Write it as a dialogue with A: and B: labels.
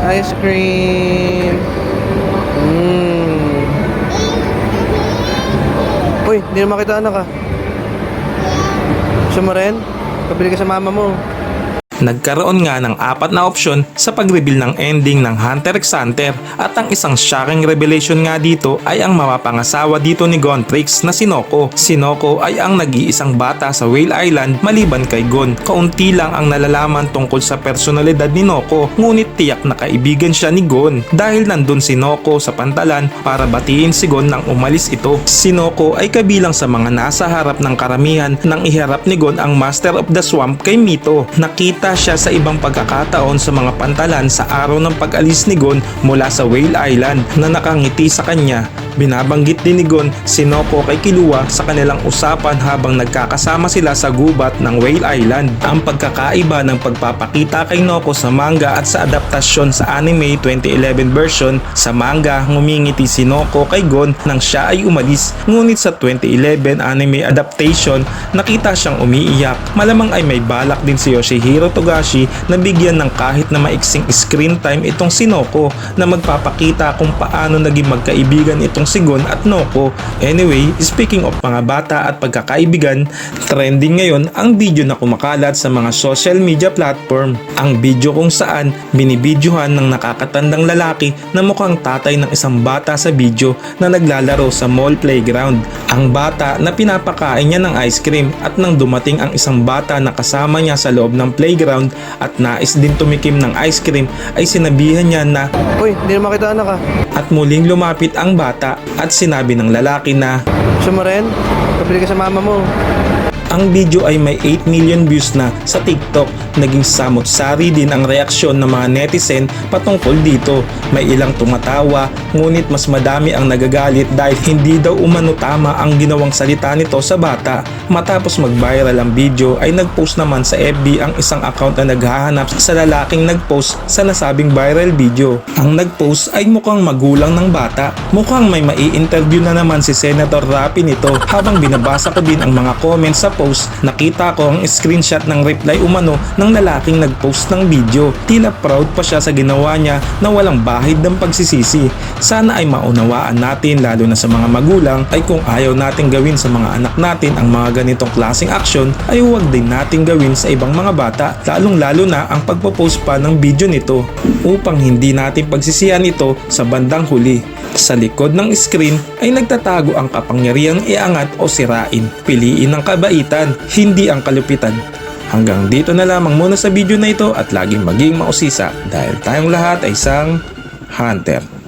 A: Ice cream. Mm. Uy, hindi na makita anak ah. Gusto mo ka sa mama mo.
B: Nagkaroon nga ng apat na opsyon sa pag-reveal ng ending ng Hunter x Hunter at ang isang shocking revelation nga dito ay ang mapapangasawa dito ni Gontrix na si Noko. Si Noko ay ang nag-iisang bata sa Whale Island maliban kay Gon. Kaunti lang ang nalalaman tungkol sa personalidad ni Noko ngunit tiyak na kaibigan siya ni Gon dahil nandun si Noko sa pantalan para batiin si Gon nang umalis ito. Si Noko ay kabilang sa mga nasa harap ng karamihan nang iharap ni Gon ang Master of the Swamp kay Mito. Nakita siya sa ibang pagkakataon sa mga pantalan sa araw ng pag-alis ni Gon mula sa Whale Island na nakangiti sa kanya. Binabanggit din ni Gon si Noko kay Kilua sa kanilang usapan habang nagkakasama sila sa gubat ng Whale Island. Ang pagkakaiba ng pagpapakita kay Noko sa manga at sa adaptasyon sa anime 2011 version, sa manga ngumingiti si Noko kay Gon nang siya ay umalis. Ngunit sa 2011 anime adaptation, nakita siyang umiiyak. Malamang ay may balak din si Yoshihiro Togashi na bigyan ng kahit na maiksing screen time itong si Noko na magpapakita kung paano naging magkaibigan itong si Gon at Noko. Anyway, speaking of mga bata at pagkakaibigan, trending ngayon ang video na kumakalat sa mga social media platform. Ang video kung saan binibidyohan ng nakakatandang lalaki na mukhang tatay ng isang bata sa video na naglalaro sa mall playground. Ang bata na pinapakain niya ng ice cream at nang dumating ang isang bata na kasama niya sa loob ng playground at nais din tumikim ng ice cream ay sinabihan niya na
A: Uy, hindi na makita anak ah.
B: at muling lumapit ang bata at sinabi ng lalaki na
A: Gusto mo rin? Pabili ka sa mama mo.
B: ang video ay may 8 million views na sa TikTok. Naging samot-sari din ang reaksyon ng mga netizen patungkol dito. May ilang tumatawa, ngunit mas madami ang nagagalit dahil hindi daw umano tama ang ginawang salita nito sa bata. Matapos mag-viral ang video ay nag-post naman sa FB ang isang account na naghahanap sa lalaking nag-post sa nasabing viral video. Ang nag-post ay mukhang magulang ng bata. Mukhang may mai-interview na naman si Senator Rapi nito. Habang binabasa ko din ang mga comments sa post, nakita ko ang screenshot ng reply umano ng lalaking nag-post ng video. Tila proud pa siya sa ginawa niya na walang bahid ng pagsisisi. Sana ay maunawaan natin lalo na sa mga magulang ay kung ayaw natin gawin sa mga anak natin ang mga ganitong klaseng aksyon ay huwag din natin gawin sa ibang mga bata lalong lalo na ang pagpo-post pa ng video nito upang hindi natin pagsisihan ito sa bandang huli. Sa likod ng screen ay nagtatago ang kapangyarihang iangat o sirain. Piliin ang kabaitan, hindi ang kalupitan. Hanggang dito na lamang muna sa video na ito at laging maging mausisa dahil tayong lahat ay isang hunter.